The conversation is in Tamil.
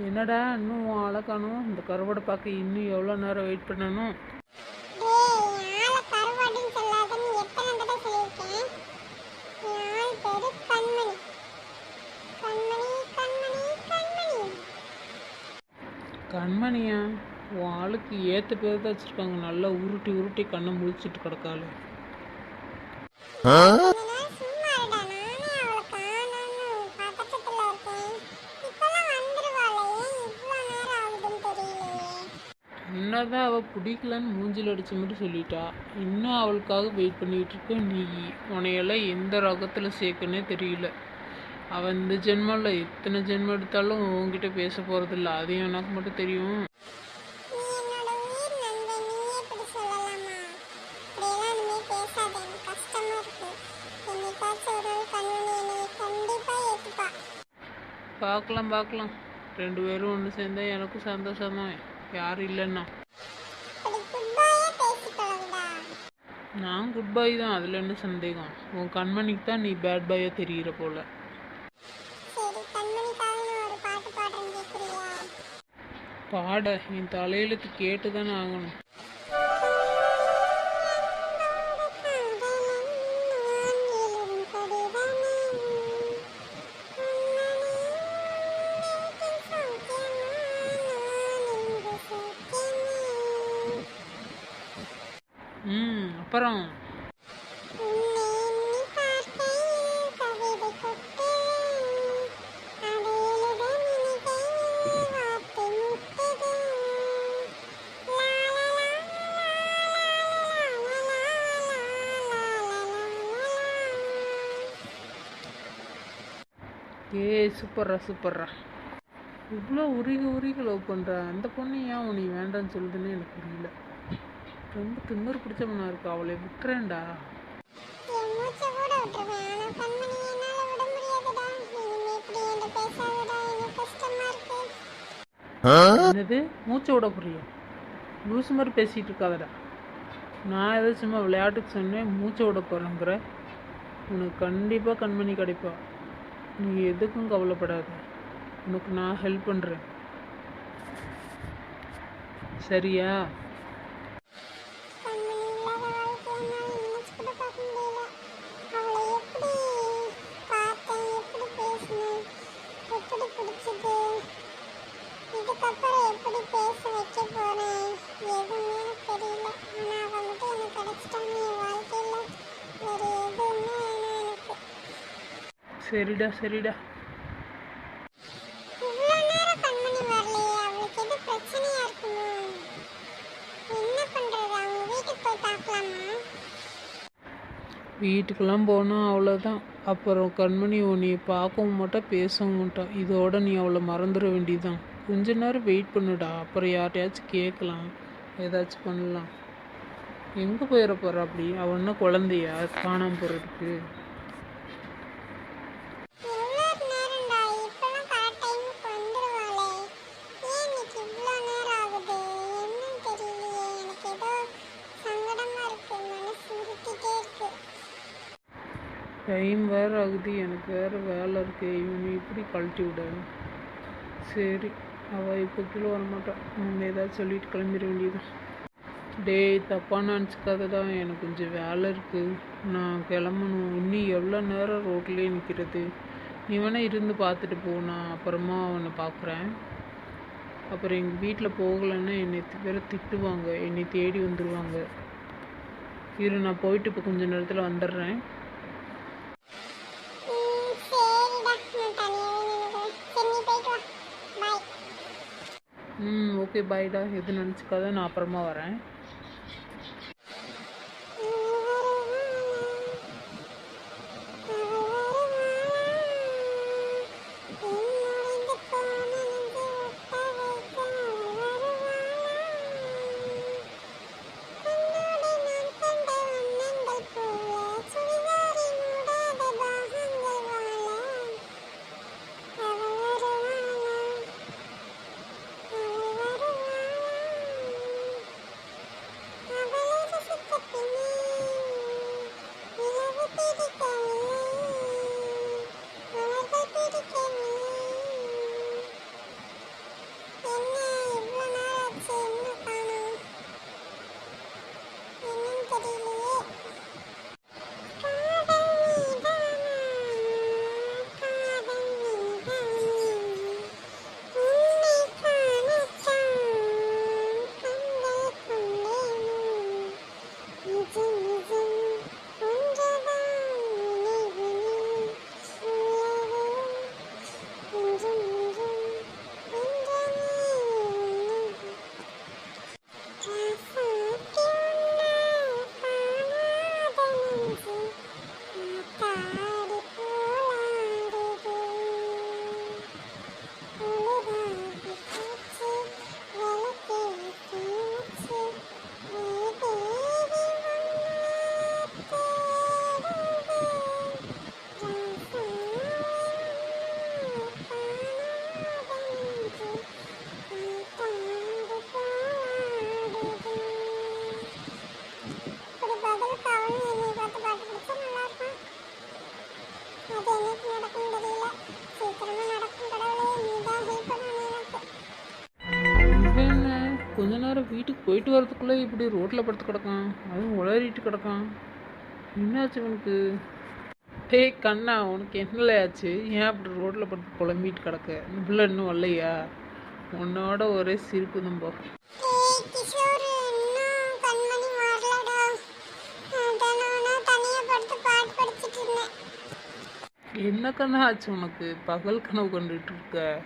என்னடா இன்னும் காணோம் இந்த கருவாடை பார்க்க இன்னும் எவ்வளோ நேரம் வெயிட் பண்ணணும்? கண்மணியா? உன் ஆளுக்கு ஏற்ற பேர் தான் வச்சுருக்காங்க. நல்லா உருட்டி உருட்டி கண்ணை முழிச்சிட்டு கிடக்காளு கொஞ்ச நேரம் சும்மா இருடா நானே அவளை காணோன்னு பதட்டத்துல இருக்கேன் இப்பெல்லாம் வந்துருவாளே ஏன் இவ்வளோ நேரம் ஆகுதுன்னு தெரியலையே என்னதான் அவள் பிடிக்கலன்னு மூஞ்சில் அடிச்ச மாதிரி சொல்லிட்டா. இன்னும் அவளுக்காக வெயிட் பண்ணிட்டு இருக்க நீ உனையெல்லாம் எந்த ரகத்தில் சேர்க்கனே தெரியல. அவன் இந்த ஜென்மம்ல எத்தனை ஜென்மம் எடுத்தாலும் உன்கிட்ட பேச போகிறதில்ல அதையும் எனக்கு மட்டும் தெரியும். பார்க்கலாம் பார்க்கலாம். ரெண்டு பேரும் ஒன்று சேர்ந்தா எனக்கும் சந்தோஷம் தான் யாரும் இல்லைன்னா. நான் குட் பாய் தான். அதில் என்ன சந்தேகம்? உன் கண்மணிக்கு தான் நீ பேட் பாயாக தெரிகிற போல. பாட. என் தலையெழுத்து கேட்டு தானே ஆகணும் ம். அப்புறம் ஏய் சூப்பர்ரா சூப்பர்ரா இவ்வளோ உருகி உருகி லவ் பண்ணுற அந்த பொண்ணு ஏன் உனக்கு வேண்டான்னு சொல்லுதுன்னு எனக்கு புரியல. ரொம்ப திமிரு பிடிச்சவனா இருக்கா? அவளை விட்டுறேன்டா. என்னது? மூச்சை விட புரியும் லூசு மாதிரி பேசிகிட்டு இருக்காதடா. நான் ஏதோ சும்மா விளையாட்டுக்கு சொன்னேன் மூச்சை விட போகிறேங்கிற உனக்கு கண்டிப்பாக கண்மணி கிடைப்பா. நீ எதுக்கும் கவலைப்படாத. உனக்கு நான் ஹெல்ப் பண்ணுறேன் சரியா கண்மணி இல்லாத வாழ்க்கையை என்னால நினைச்சு கூட பார்க்க முடியல அவளை எப்படி பார்த்தேன் எப்படி பேசினேன் எப்படி பிடிச்சது இதுக்கப்புறம் எப்படி பேச வைக்க போறேன் எதுவுமே எனக்கு தெரியல ஆனா அவ மட்டும் எனக்கு கிடைச்சிட்டாங்க என் வாழ்க்கையில வேற எதுவுமே வேணாம் எனக்கு சரிடா சரிடா இவ்வளோ நேரம் கண்மணி வரலையே அவளுக்கு எது பிரச்சனையா இருக்குமோ என்ன பண்றது அவங்க வீட்டுக்கு போய் பார்க்கலாமா? வீட்டுக்கெல்லாம் போனால் அவ்வளோதான் அப்புறம் கண்மணி உன்னை பார்க்கவும் மாட்டா பேசவும் மாட்டா. இதோட நீ அவளை மறந்துட வேண்டியதுதான். கொஞ்ச நேரம் வெயிட் பண்ணுடா. அப்புறம் யார்ட்டையாச்சும் கேட்கலாம். ஏதாச்சும் பண்ணலாம். எங்கே போயிட போகிறா அப்படி? அவள் என்ன குழந்தையா? காணாமல் போகிறதுக்கு எவ்வளோ நேரம்டா இப்பெல்லாம் கரெக்ட் டைமுக்கு வந்துடுவாளே ஏன் இன்னைக்கு இவ்வளோ நேரம் ஆகுது என்னன்னு தெரியலையே எனக்கு ஏதோ சங்கடமா இருக்கு மனசு உறுத்திட்டே இருக்கு டைம் வேறு ஆகுது. எனக்கு வேறு வேலை இருக்குது இவனை இப்படி கழட்டி விட. சரி. அவள் இப்போ கீழே வரமாட்டான் நம்ம ஏதாவது சொல்லிட்டு கிளம்பிட வேண்டியதுதான். டேய் தப்பாக நினச்சிக்காதடா. எனக்கு கொஞ்சம் வேலை இருக்குது நான் கிளம்பணும். இன்னும் எவ்வளோ நேரம் ரோட்லேயே நிற்கிறது நீ வேணால் இருந்து பார்த்துட்டு போ. நான் அப்புறமா அவனை பார்க்குறேன். அப்புறம் எங்கள் வீட்டில் போகலைன்னா என்னை தி- திட்டுவாங்க. என்னை தேடி வந்துடுவாங்க இரு நான் போயிட்டு இப்போ கொஞ்ச நேரத்தில் வந்துடுறேன். ஓகே பாய்டா எது நினச்சிக்காத நான் அப்புறமா வரேன். கொஞ்ச நேரம் வீட்டுக்கு போயிட்டு வரதுக்குள்ளே இப்படி ரோட்டில் படுத்து கிடக்கான். அதுவும் உளறிட்டு கிடக்கான். என்னாச்சு உனக்கு டேய் கண்ணா உனக்கு என்னலையாச்சு ஆச்சு? ஏன் அப்படி ரோட்டில் படுத்து குழம்பிட்டு கிடக்க? இந்த பிள்ளை இன்னும் வரலையா? உன்னோட ஒரே சிரிப்பு நம்ப என்ன கண்ணா ஆச்சு உனக்கு? பகல் கனவு கண்டுட்டு இருக்க.